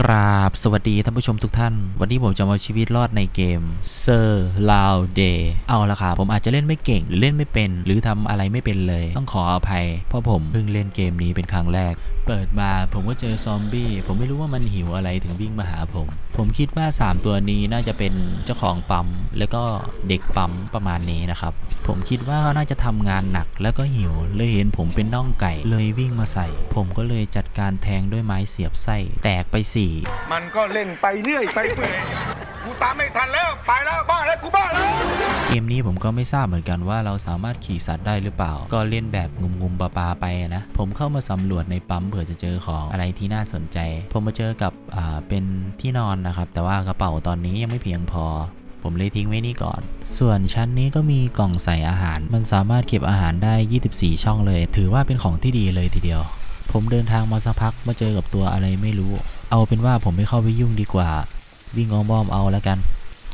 กราบสวัสดีท่านผู้ชมทุกท่าน วันนี้ผมจะมาชีวิตรอดในเกม s i r l o u d Day เอาละค่ะ ผมอาจจะเล่นไม่เก่งหรือเล่นไม่เป็น หรือทำอะไรไม่เป็นเลย ต้องขออภัย เพราะผมเพิ่งเล่นเกมนี้เป็นครั้งแรก เปิดมาผมก็เจอซอมบี้ ผมไม่รู้ว่ามันหิวอะไรถึงวิ่งมาหาผม ผมคิดว่า 3 ตัวนี้น่าจะเป็นเจ้าของปั๊ม แล้วก็เด็กปั๊มประมาณนี้นะครับ ผมคิดว่าเขาน่าจะทำงานหนักแล้วก็หิว เลยเห็นผมเป็นน่องไก่ เลยวิ่งมาใส่ ผมก็เลยจัดการแทงด้วยไม้เสียบไส้ แตกไปสี่มันก็เล่นไปเรื่อยไปเปื่อย กูตามไม่ทันแล้ว ไปแล้วบ้าแล้วกูบ้าแล้ว เกมนี้ผมก็ไม่ทราบเหมือนกันว่าเราสามารถขี่สัตว์ได้หรือเปล่า ก็เล่นแบบงุมงุมๆปลาปาๆไปนะ ผมเข้ามาสำรวจในปั๊มเผื่อจะเจอของอะไรที่น่าสนใจ ผมมาเจอกับอ่าเป็นที่นอนนะครับ แต่ว่ากระเป๋าตอนนี้ยังไม่เพียงพอ ผมเลยทิ้งไว้นี่ก่อน ส่วนชั้นนี้ก็มีกล่องใส่อาหาร มันสามารถเก็บอาหารได้ 24 ช่องเลย ถือว่าเป็นของที่ดีเลยทีเดียว ผมเดินทางมาสักพักมาเจอกับตัวอะไรไม่รู้ เอาเป็นว่าผมไม่เข้าไปยุ่งดีกว่า วิ่งอ้อมๆเอาแล้วกัน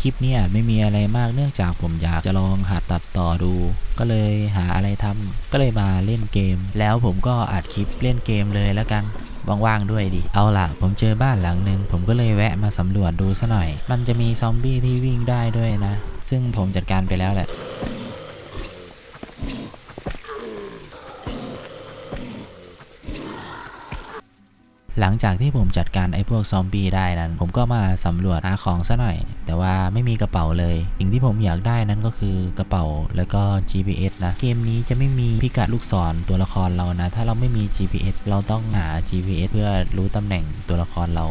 คลิปนี้ไม่มีอะไรมากเนื่องจากผมอยากจะลองหัดตัดต่อดู ก็เลยหาอะไรทำก็เลยมาเล่นเกม แล้วผมก็อัดคลิปเล่นเกมเลยแล้วกันว่างๆด้วยดิ เอาล่ะ ผมเจอบ้านหลังหนึ่งผมก็เลยแวะมาสำรวจดูซะหน่อย มันจะมีซอมบี้ที่วิ่งได้ด้วยนะ ซึ่งผมจัดการไปแล้วแหละ หลังจากที่ผมจัดการไอ้พวกซอมบี้ได้นั้น ผมก็มาสำรวจหาของซะหน่อย แต่ว่าไม่มีกระเป๋าเลย สิ่งที่ผมอยากได้นั้นก็คือกระเป๋าแล้วก็ GPS นะ เกมนี้จะไม่มีพิกัดลูกศรตัวละครเรานะ ถ้าเราไม่มี GPS เราต้องหา GPS เพื่อรู้ตำแหน่งตัวละครเรา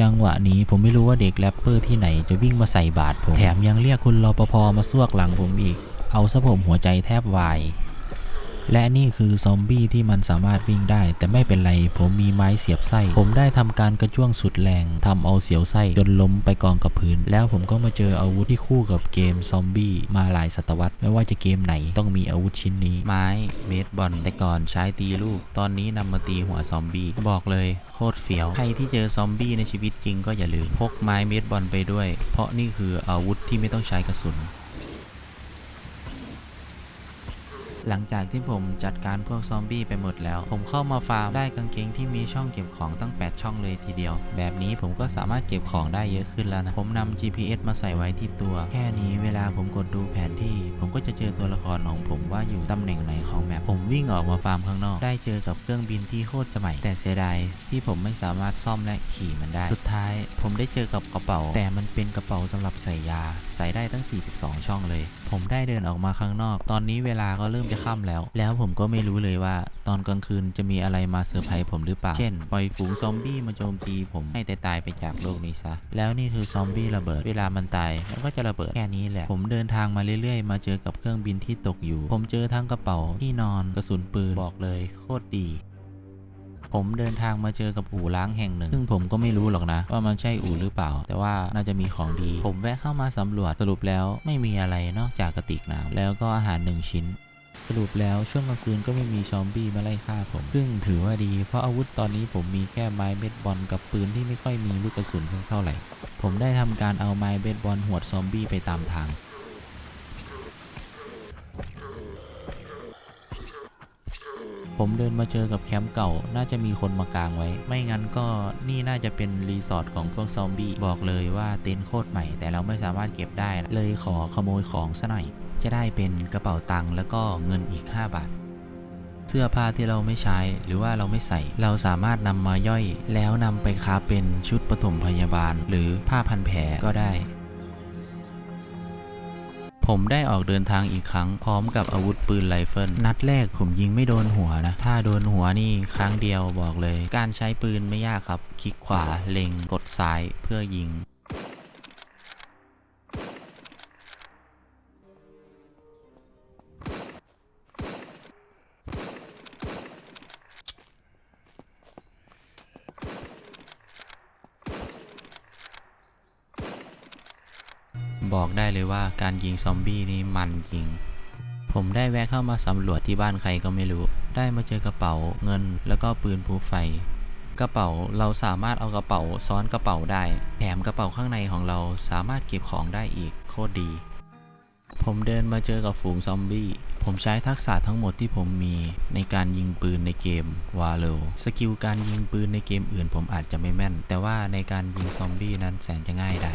จังหวะนี้ผมไม่รู้ว่าเด็กแรปเปอร์ที่ไหนจะวิ่งมาใส่บาทผม แถมยังเรียกคุณรปภมาซวกหลังผมอีก เอาซะผมหัวใจแทบวาย และนี่คือซอมบี้ที่มันสามารถวิ่งได้ แต่ไม่เป็นไร ผมมีไม้เสียบไส้ ผมได้ทำการกระจ้วงสุดแรงทำเอาเสียวไส้จนล้มไปกองกับพื้น แล้วผมก็มาเจออาวุธที่คู่กับเกมซอมบี้มาหลายศตวรรษ ไม่ว่าจะเกมไหนต้องมีอาวุธชิ้นนี้ ไม้เบสบอลแต่ก่อนใช้ตีลูก ตอนนี้นำมาตีหัวซอมบี้บอกเลยโคตรเฟี้ยว ใครที่เจอซอมบี้ในชีวิตจริงก็อย่าลืมพกไม้เบสบอลไปด้วย เพราะนี่คืออาวุธที่ไม่ต้องใช้กระสุน หลังจากที่ผมจัดการพวกซอมบี้ไปหมดแล้ว ผมเข้ามาฟาร์มได้กางเกงที่มีช่องเก็บของตั้ง 8 ช่องเลยทีเดียว แบบนี้ผมก็สามารถเก็บของได้เยอะขึ้นแล้วนะ ผมนำ GPS มาใส่ไว้ที่ตัว แค่นี้เวลาผมกดดูแผนที่ ผมก็จะเจอตัวละครของผมว่าอยู่ตำแหน่งไหนของแมปผมวิ่งออกมาฟาร์มข้างนอก ได้เจอกับเครื่องบินที่โคตรจะใหม่แต่เสียดายที่ผมไม่สามารถซ่อมและขี่มันได้ สุดท้าย ผมได้เจอกับกระเป๋า แต่มันเป็นกระเป๋าสำหรับใส่ยา ใส่ได้ตั้ง 42 ช่องเลย ผมได้เดินออกมาข้างนอก ตอนนี้เวลาก็เริ่มจะค่ำแล้ว แล้วผมก็ไม่รู้เลยว่า ตอนกลางคืนจะมีอะไรมาเซอร์ไพรส์ผมหรือเปล่า เช่น ปล่อยฝูงซอมบี้มาโจมตีผมให้ตายไปจากโลกนี้ซะ แล้วนี่คือซอมบี้ระเบิด เวลามันตายมันก็จะระเบิดแค่นี้แหละ ผมเดินทางมาเรื่อยๆ มาเจอกับเครื่องบินที่ตกอยู่ ผมเจอทั้งกระเป๋าที่นอนกระสุนปืนบอกเลยโคตรดีผมเดินทางมาเจอกับอู่ล้างแห่งหนึ่ง ซึ่งผมก็ไม่รู้หรอกนะ ว่ามันใช่อู่หรือเปล่า แต่ว่าน่าจะมีของดี ผมแวะเข้ามาสำรวจสรุปแล้วไม่มีอะไรนอกจากกระติกน้ำแล้วก็อาหารหนึ่งชิ้น สรุปแล้วช่วงกลางคืนก็ไม่มีซอมบี้มาไล่ฆ่าผม ซึ่งถือว่าดี เพราะอาวุธตอนนี้ผมมีแค่ไม้เบสบอลกับปืนที่ไม่ค่อยมีลูกกระสุนสักเท่าไหร่ ผมได้ทำการเอาไม้เบสบอลหวดซอมบี้ไปตามทาง ผมเดินมาเจอกับแคมป์เก่า น่าจะมีคนมากางไว้ ไม่งั้นก็นี่น่าจะเป็นรีสอร์ทของพวกซอมบี้ บอกเลยว่าเต็นท์โคตรใหม่ แต่เราไม่สามารถเก็บได้ เลยขอขโมยของซะหน่อย จะได้เป็นกระเป๋าตังค์แล้วก็เงินอีก 5 บาท เสื้อผ้าที่เราไม่ใช้หรือว่าเราไม่ใส่ เราสามารถนำมาย่อย แล้วนำไปค้าเป็นชุดปฐมพยาบาล หรือผ้าพันแผลก็ได้ ผมได้ออกเดินทางอีกครั้งพร้อมกับอาวุธปืนไรเฟิลนัดแรกผมยิงไม่โดนหัวนะ ถ้าโดนหัวนี่ครั้งเดียวบอกเลย การใช้ปืนไม่ยากครับ คลิกขวาเล็งกดซ้ายเพื่อยิง ว่าการยิงซอมบี้นี่มันจริง ผมได้แวะเข้ามาสำรวจที่บ้านใครก็ไม่รู้ ได้มาเจอกระเป๋าเงิน แล้วก็ปืนผูไฟ กระเป๋าเราสามารถเอากระเป๋าซ้อนกระเป๋าได้ แถมกระเป๋าข้างในของเราสามารถเก็บของได้อีกโคตรดี ผมเดินมาเจอกับฝูงซอมบี้ ผมใช้ทักษะทั้งหมดที่ผมมีในการยิงปืนในเกมวาโลสกิลการยิงปืนในเกมอื่นผมอาจจะไม่แม่น แต่ว่าในการยิงซอมบี้นั้นแสนจะง่ายด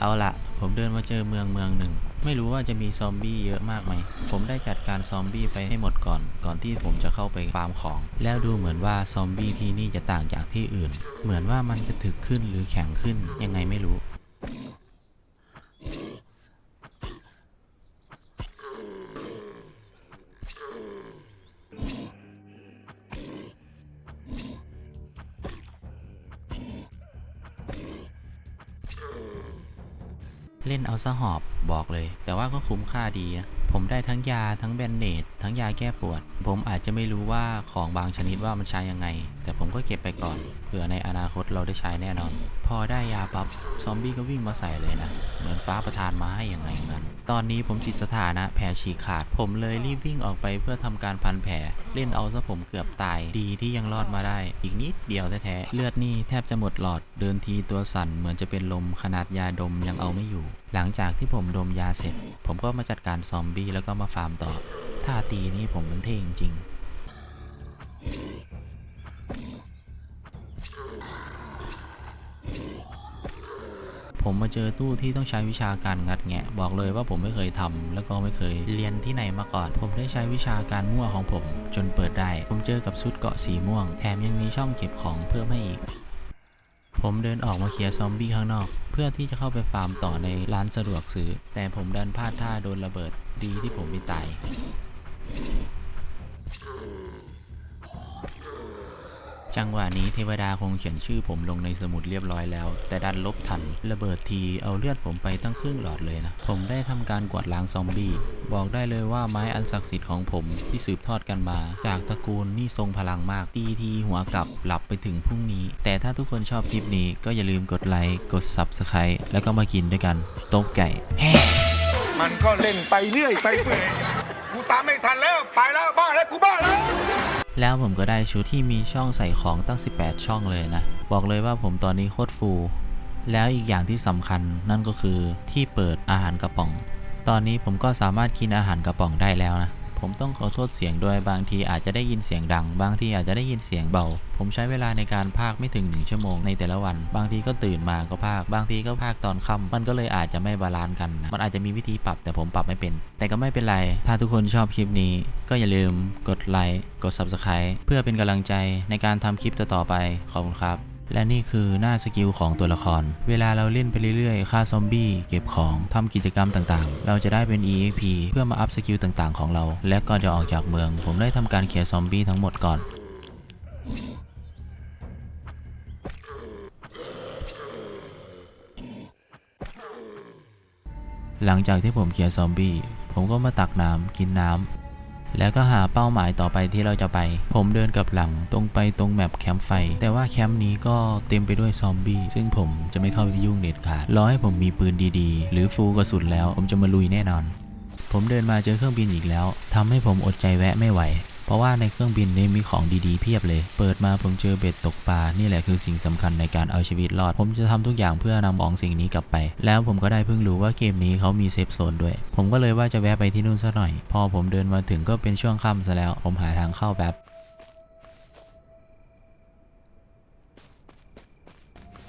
เอาละผมเดินมาเจอเมืองเมืองหนึ่ง ไม่รู้ว่าจะมีซอมบี้เยอะมากไหม ผมได้จัดการซอมบี้ไปให้หมดก่อน ก่อนที่ผมจะเข้าไปฟาร์มของ แล้วดูเหมือนว่าซอมบี้ที่นี่จะต่างจากที่อื่น เหมือนว่ามันจะถึกขึ้นหรือแข็งขึ้นยังไงไม่รู้ เล่นเอาซะหอบบอกเลย แต่ว่าก็คุ้มค่าดี ผมได้ทั้งยาทั้งแบนเนตทั้งยาแก้ปวด ผมอาจจะไม่รู้ว่าของบางชนิดว่ามันใช้ยังไงแต่ผมก็เก็บไปก่อน เผื่อในอนาคตเราได้ใช้แน่นอน พอได้ยาปั๊บซอมบี้ก็วิ่งมาใส่เลยนะ เหมือนฟ้าประทานมาให้อย่างไงงั้น ตอนนี้ผมติดสถานะแผลฉีกขาด ผมเลยรีบวิ่งออกไปเพื่อทำการพันแผล เล่นเอาซะผมเกือบตาย ดีที่ยังรอดมาได้ อีกนิดเดียวแท้ๆ เลือดนี่แทบจะหมดหลอด เดินทีตัวสั่นเหมือนจะเป็นลม ขนาดยาดมยังเอาไม่อยู่ หลังจากที่ผมดมยาเสร็จ ผมก็มาจัดการซอมบี้แล้วก็มาฟาร์มต่อ ท่าตีนี่ผมมันเท่จริง ผมมาเจอตู้ที่ต้องใช้วิชาการงัดแงะ บอกเลยว่าผมไม่เคยทำแล้วก็ไม่เคยเรียนที่ไหนมาก่อน ผมได้ใช้วิชาการมั่วของผม จนเปิดได้ ผมเจอกับชุดเกาะสีม่วง แถมยังมีช่องเก็บของเพิ่มให้อีก ผมเดินออกมาเคลียร์ซอมบี้ข้างนอก เพื่อที่จะเข้าไปฟาร์มต่อในร้านสะดวกซื้อ แต่ผมดันพลาดท่าโดนระเบิดดีที่ผมไม่ตาย จังหวะนี้เทวดาคงเขียนชื่อผมลงในสมุดเรียบร้อยแล้ว แต่ดันลบทัน ระเบิดทีเอาเลือดผมไปตั้งครึ่งหลอดเลยนะ ผมได้ทำการกวาดล้างซอมบี้บอกได้เลยว่าไม้อันศักดิ์สิทธิ์ของผมที่สืบทอดกันมา จากตระกูลนี่ทรงพลังมากตีทีหัวกลับหลับไปถึงพรุ่งนี้ แต่ถ้าทุกคนชอบคลิปนี้ก็อย่าลืมกดไลค์กด Subscribe แล้วก็มากินด้วยกันโต๊ะไก่มันก็เล่นไปเรื่อยไปเปื่อยกูตามไม่ทันแล้วไปแล้วบ้าแล้วกูบ้าแล้ว แล้วผมก็ได้ชุดที่มีช่องใส่ของตั้ง 18 ช่องเลยนะ บอกเลยว่าผมตอนนี้โคตรฟูแล้วอีกอย่างที่สำคัญนั่นก็คือที่เปิดอาหารกระป๋อง ตอนนี้ผมก็สามารถกินอาหารกระป๋องได้แล้วนะ ผมต้องขอโทษเสียงด้วยบางทีอาจจะได้ยินเสียงดัง บางทีอาจจะได้ยินเสียงเบา ผมใช้เวลาในการพากไม่ถึงหนึ่งชั่วโมงในแต่ละวัน บางทีก็ตื่นมาก็พากบางทีก็พากตอนค่ำมันก็เลยอาจจะไม่บาลานซ์กันนะมันอาจจะมีวิธีปรับแต่ผมปรับไม่เป็น แต่ก็ไม่เป็นไร ถ้าทุกคนชอบคลิปนี้ ก็อย่าลืมกดไลค์กด Subscribe เพื่อเป็นกำลังใจในการทำคลิปต่อๆไปขอบคุณครับ และนี่คือหน้าสกิลของตัวละคร เวลาเราเล่นไปเรื่อยๆ ฆ่าซอมบี้เก็บของทำกิจกรรมต่างๆ เราจะได้เป็น EXP เพื่อมาอัพสกิลต่างๆ ของเรา และก่อนจะออกจากเมือง ผมได้ทำการเคลียร์ซอมบี้ทั้งหมดก่อนหลังจากที่ผมเคลียร์ซอมบี้ ผมก็มาตักน้ำกินน้ำ แล้วก็หาเป้าหมายต่อไปที่เราจะไป ผมเดินกับหลังตรงไปตรงแมปแคมป์ไฟ แต่ว่าแคมป์นี้ก็เต็มไปด้วยซอมบี้ซึ่งผมจะไม่เข้าไปยุ่งเด็ดขาด รอให้ผมมีปืนดีๆ หรือฟูกระสุนแล้ว ผมจะมาลุยแน่นอน ผมเดินมาเจอเครื่องบินอีกแล้วทำให้ผมอดใจแวะไม่ไหว ราะว่าในเครื่องบินนี้มีของดีๆเพียบเลย เปิดมาผมเจอเบ็ดตกปลา นี่แหละคือสิ่งสำคัญในการเอาชีวิตรอด ผมจะทำทุกอย่างเพื่อนำของสิ่งนี้กลับไป แล้วผมก็ได้เพิ่งรู้ว่าเกมนี้เขามีเซฟโซนด้วย ผมก็เลยว่าจะแวะไปที่นู่นสักหน่อย พอผมเดินมาถึงก็เป็นช่วงค่ำซะแล้ว ผมหาทางเข้าแบบ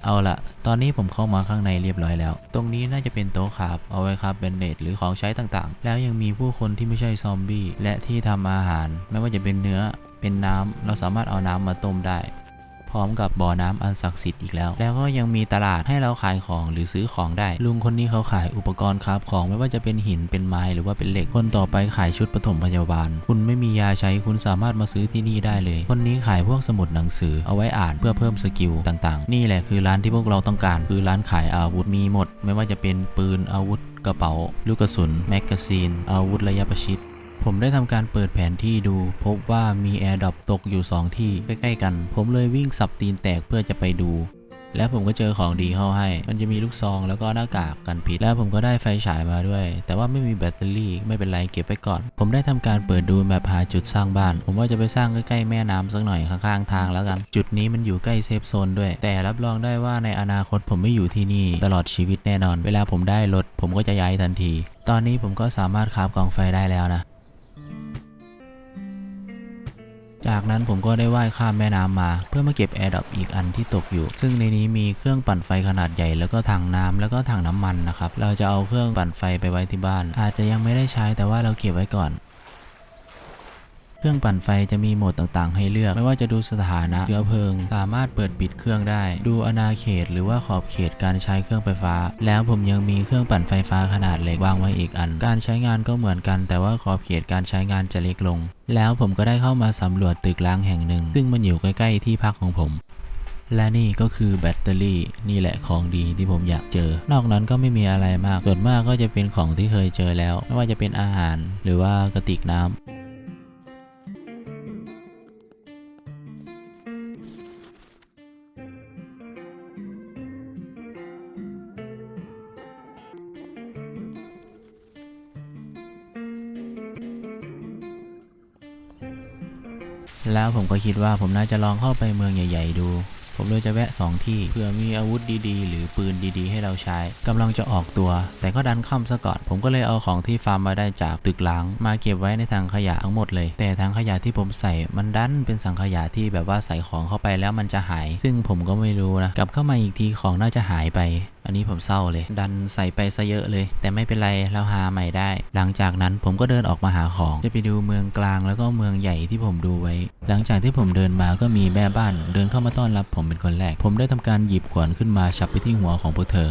เอาละตอนนี้ผมเข้ามาข้างในเรียบร้อยแล้ว ตรงนี้น่าจะเป็นโต๊ะครับ เอาไว้ครับเบนเดตหรือของใช้ต่างๆ แล้วยังมีผู้คนที่ไม่ใช่ซอมบี้และที่ทำอาหาร ไม่ว่าจะเป็นเนื้อเป็นน้ำเราสามารถเอาน้ำมาต้มได้ พร้อมกับบ่อน้ำอันศักดิ์สิทธิ์อีกแล้ว แล้วก็ยังมีตลาดให้เราขายของหรือซื้อของได้ ลุงคนนี้เขาขายอุปกรณ์ครับของไม่ว่าจะเป็นหินเป็นไม้หรือว่าเป็นเหล็ก คนต่อไปขายชุดปฐมพยาบาล คุณไม่มียาใช้คุณสามารถมาซื้อที่นี่ได้เลย คนนี้ขายพวกสมุดหนังสือเอาไว้อ่านเพื่อเพิ่มสกิลต่างๆ นี่แหละคือร้านที่พวกเราต้องการ คือร้านขายอาวุธมีหมด ไม่ว่าจะเป็นปืนอาวุธกระเป๋า ลูกกระสุนแมกกาซีน อาวุธระยะประชิด ผมได้ทำการเปิดแผนที่ดู พบว่ามีแอร์ดรอปตกอยู่ 2 ที่ใกล้ๆกัน ผมเลยวิ่งสับตีนแตกเพื่อจะไปดู แล้วผมก็เจอของดีเข้าให้ มันจะมีลูกซองแล้วก็หน้ากากกันพิษ แล้วผมก็ได้ไฟฉายมาด้วย แต่ว่าไม่มีแบตเตอรี่ไม่เป็นไรเก็บไว้ก่อน ผมได้ทำการเปิดดูแมพหาจุดสร้างบ้าน ผมว่าจะไปสร้างใกล้ๆแม่น้ำสักหน่อยข้างๆทางแล้วกัน จุดนี้มันอยู่ใกล้เซฟโซนด้วย แต่รับรองได้ว่าในอนาคตผมไม่อยู่ที่นี่ตลอดชีวิตแน่นอน เวลาผมได้รถผมก็จะย้ายทันที ตอนนี้ผมก็สามารถคาฟกองไฟได้แล้วนะ จากนั้นผมก็ได้ว่ายข้ามแม่น้ำมา เพื่อมาเก็บแอร์ดับอีกอันที่ตกอยู่ ซึ่งในนี้มีเครื่องปั่นไฟขนาดใหญ่แล้วก็ถังน้ำแล้วก็ถังน้ำมันนะครับ เราจะเอาเครื่องปั่นไฟไปไว้ที่บ้าน อาจจะยังไม่ได้ใช้แต่ว่าเราเก็บไว้ก่อน เครื่องปั่นไฟจะมีโหมดต่างๆ ให้เลือก ไม่ว่าจะดูสถานะเชื้อเพลิง สามารถเปิดปิดเครื่องได้ ดูอาณาเขตหรือว่าขอบเขตการใช้เครื่องไฟฟ้า แล้วผมยังมีเครื่องปั่นไฟฟ้าขนาดเล็กวางไว้อีกอัน การใช้งานก็เหมือนกัน แต่ว่าขอบเขตการใช้งานจะเล็กลง แล้วผมก็ได้เข้ามาสำรวจตึกร้างแห่งหนึ่ง ซึ่งมันอยู่ใกล้ๆที่พักของผมและนี่ก็คือแบตเตอรี่นี่แหละของดีที่ผมอยากเจอ นอกนั้นก็ไม่มีอะไรมากส่วนมากก็จะเป็นของที่เคยเจอแล้ว ไม่ว่าจะเป็นอาหารหรือว่ากระติกน้ำ แล้วผมก็คิดว่าผมน่าจะลองเข้าไปเมืองใหญ่ ๆ ดู ผมเลยจะแวะสองที่เพื่อมีอาวุธดีๆ หรือปืนดีๆ ให้เราใช้กำลังจะออกตัว แต่ก็ดันค่ำซะก่อน ผมก็เลยเอาของที่ฟาร์มมาได้จากตึกหล้างมาเก็บไว้ในถังขยะทั้งหมดเลย แต่ถังขยะที่ผมใส่มันดันเป็นสังขยะที่แบบว่าใส่ของเข้าไปแล้วมันจะหาย ซึ่งผมก็ไม่รู้นะ กลับเข้ามาอีกทีของน่าจะหายไปอันนี้ผมเศร้าเลย ดันใส่ไปซะเยอะเลย แต่ไม่เป็นไรเราหาใหม่ได้ หลังจากนั้นผมก็เดินออกมาหาของ จะไปดูเมืองกลางแล้วก็เมืองใหญ่ที่ผมดูไว้ หลังจากที่ผมเดินมาก็มีแม่บ้าน เดินเข้ามาต้อนรับผมเป็นคนแรก ผมได้ทำการหยิบขวานขึ้นมาฉับไปที่หัวของพวกเธอ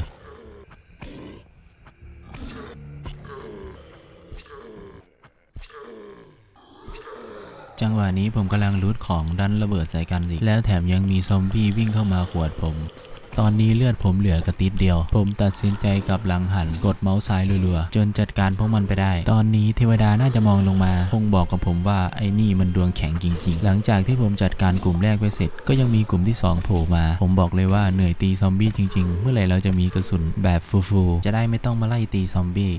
จังหวะนี้ผมกำลังรูดของดันระเบิดใส่กันอีกแล้วแถมยังมีซอมบี้วิ่งเข้ามาขวดผม ตอนนี้เลือดผมเหลือกระติดเดียว ผมตัดสินใจกับหลังหันกดเมาส์ซ้ายรัวๆจนจัดการพวกมันไปได้ ตอนนี้เทวดาน่าจะมองลงมา คงบอกกับผมว่าไอ้นี่มันดวงแข็งจริงๆ หลังจากที่ผมจัดการกลุ่มแรกไปเสร็จ ก็ยังมีกลุ่มที่สองโผล่มา ผมบอกเลยว่าเหนื่อยตีซอมบี้จริงๆ เมื่อไหร่เราจะมีกระสุนแบบฟูๆจะได้ไม่ต้องมาไล่ตีซอมบี้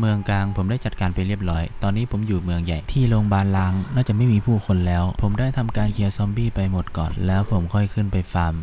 เมืองกลางผมได้จัดการไปเรียบร้อย ตอนนี้ผมอยู่เมืองใหญ่ที่โรงพยาบาลล้างน่าจะไม่มีผู้คนแล้ว ผมได้ทำการเคลียร์ซอมบี้ไปหมดก่อน แล้วผมค่อยขึ้นไปฟาร์ม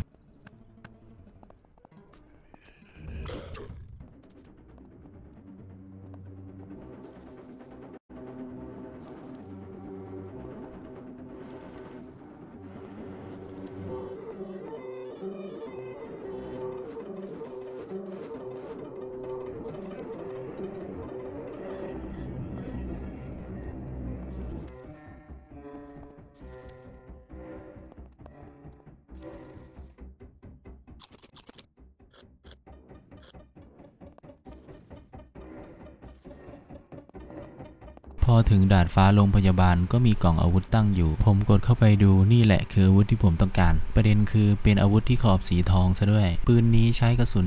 อถึงดานฟ้าโรงพยาบาลก็มีกล่องอาวุธตั้งอยู่ ผมกดเข้าไปดูนี่แหละคืออาวุธที่ผมต้องการ ประเด็นคือเป็นอาวุธที่ขอบสีทองซะด้วย ปืนนี้ใช้กระสุน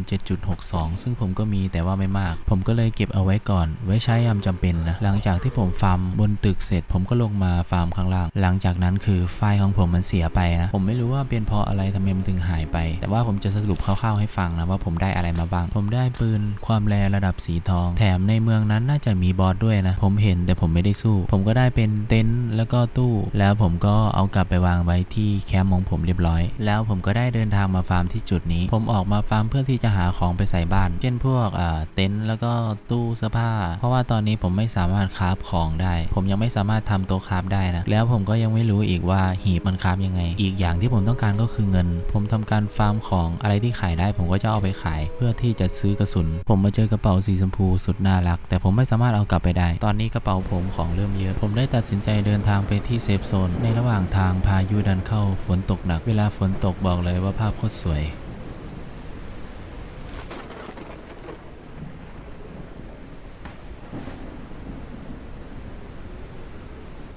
7.62 ซึ่งผมก็มีแต่ว่าไม่มาก ผมก็เลยเก็บเอาไว้ก่อน ไว้ใช้ยามจำเป็นนะ หลังจากที่ผมฟาร์มบนตึกเสร็จ ผมก็ลงมาฟาร์มข้างล่าง หลังจากนั้นคือไฟล์ของผมมันเสียไปนะ ผมไม่รู้ว่าเป็นเพราะอะไรทำไมมันถึงหายไป แต่ว่าผมจะสรุปคร่าวๆให้ฟังนะว่าผมได้อะไรมาบ้าง ผมได้ปืนความแรงระดับสีทอง แถมในเมืองนั้นน่าจะมีบอสด้วยนะ ผมเห็นแต่ผมไม่ได้สู้ ผมก็ได้เป็นเต็นท์แล้วก็ตู้ แล้วผมก็เอากลับไปวางไว้ที่แคมป์ของผมเรียบร้อย แล้วผมก็ได้เดินทางมาฟาร์มที่จุดนี้ ผมออกมาฟาร์มเพื่อที่จะหาของไปใส่บ้าน เช่นพวกเต็นท์แล้วก็ตู้เสื้อผ้า เพราะว่าตอนนี้ผมไม่สามารถคราฟของได้ ผมยังไม่สามารถทำโต๊ะคราฟได้นะ แล้วผมก็ยังไม่รู้อีกว่าหีบมันคราฟยังไง อีกอย่างที่ผมต้องการก็คือเงิน ผมทำการฟาร์มของอะไรที่ขายได้ ผมก็จะเอาไปขาย เพื่อที่จะซื้อกระสุน ผมมาเจอกระเป๋าสีชมพูสุดน่ารัก แต่ผมไม่สามารถเอากลับไปได้ ตอนนี้กระเป๋าผมของเริ่มเยอะ ผมได้ตัดสินใจเดินทางไปที่เซฟโซน ในระหว่างทางพายุดันเข้าฝนตกหนัก เวลาฝนตกบอกเลยว่าภาพโคตรสวย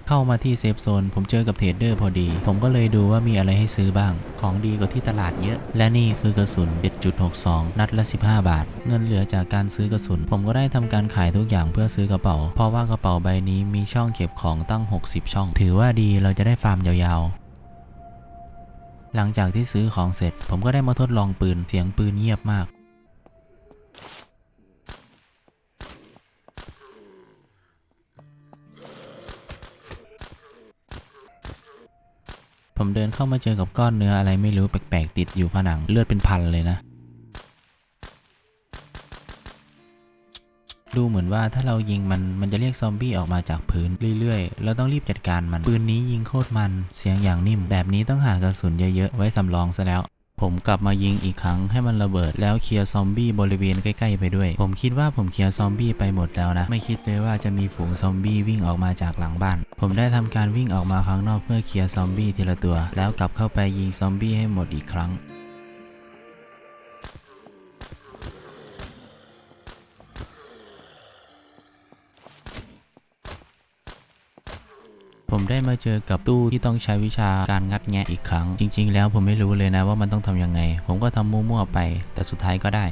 เข้ามาที่เซฟโซนผมเจอกับเทรดเดอร์พอดี ผมก็เลยดูว่ามีอะไรให้ซื้อบ้าง ของดีกว่าที่ตลาดเยอะ และนี่คือกระสุน 7.62 นัดละ 15 บาท เงินเหลือจากการซื้อกระสุน ผมก็ได้ทำการขายทุกอย่างเพื่อซื้อกระเป๋า เพราะว่ากระเป๋าใบนี้มีช่องเก็บของตั้ง 60 ช่อง ถือว่าดีเราจะได้ฟาร์มยาวๆ หลังจากที่ซื้อของเสร็จ ผมก็ได้มาทดลองปืนเสียงปืนเงียบมาก ผมเดินเข้ามาเจอกับก้อนเนื้ออะไรไม่รู้แปลกๆติดอยู่ผนังเลือดเป็นพันเลยนะ ดูเหมือนว่าถ้าเรายิงมันมันจะเรียกซอมบี้ออกมาจากพื้นเรื่อยๆ เราต้องรีบจัดการมัน ปืนนี้ยิงโคตรมันเสียงอย่างนิ่ม แบบนี้ต้องหากระสุนเยอะๆ ไว้สำรองซะแล้ว ผมกลับมายิงอีกครั้งให้มันระเบิดแล้วเคลียร์ซอมบี้บริเวณใกล้ๆไปด้วย ผมคิดว่าผมเคลียร์ซอมบี้ไปหมดแล้วนะ ไม่คิดเลยว่าจะมีฝูงซอมบี้วิ่งออกมาจากหลังบ้าน ผมได้ทำการวิ่งออกมาข้างนอกเพื่อเคลียร์ซอมบี้ทีละตัว แล้วกลับเข้าไปยิงซอมบี้ให้หมดอีกครั้ง ผมได้มาเจอกับตู้ที่ต้องใช้วิชาการงัดแงะอีกครั้ง จริง ๆ แล้วผมไม่รู้เลยนะว่ามันต้องทำยังไง ผมก็ทำมั่วๆไป แต่สุดท้ายก็ได้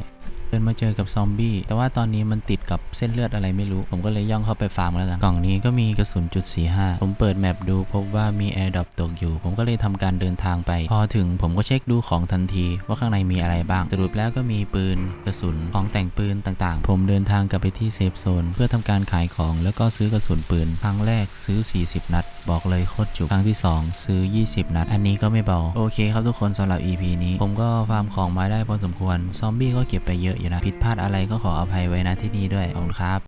เดินมาเจอกับซอมบี้แต่ว่าตอนนี้มันติดกับเส้นเลือดอะไรไม่รู้ ผมก็เลยย่องเข้าไปฟาร์มแล้วกันกล่องนี้ก็มีกระสุนจุด45ผมเปิดแมปดูพบว่ามีแอร์ดรอปตกอยู่ ผมก็เลยทำการเดินทางไป พอถึงผมก็เช็คดูของทันที ว่าข้างในมีอะไรบ้างสรุปแล้วก็มีปืนกระสุนของแต่งปืนต่างๆ ผมเดินทางกลับไปที่เซฟโซนเพื่อทำการขายของแล้วก็ซื้อกระสุนปืนครั้งแรกซื้อ 40 นัด บอกเลยโคตรจุกครั้งที่ 2 ซื้อ 20 นัด อันนี้ก็ไม่เบาโอเคครับทุกคนสำหรับ EP นี้ ผมก็ฟาร์มของมาได้พอสมควรซอมบี้ก็เก็บไปเยอะอยู่นะผิดพลาดอะไรก็ขออภัยไว้นะที่นี่ด้วยขอบคุณครับ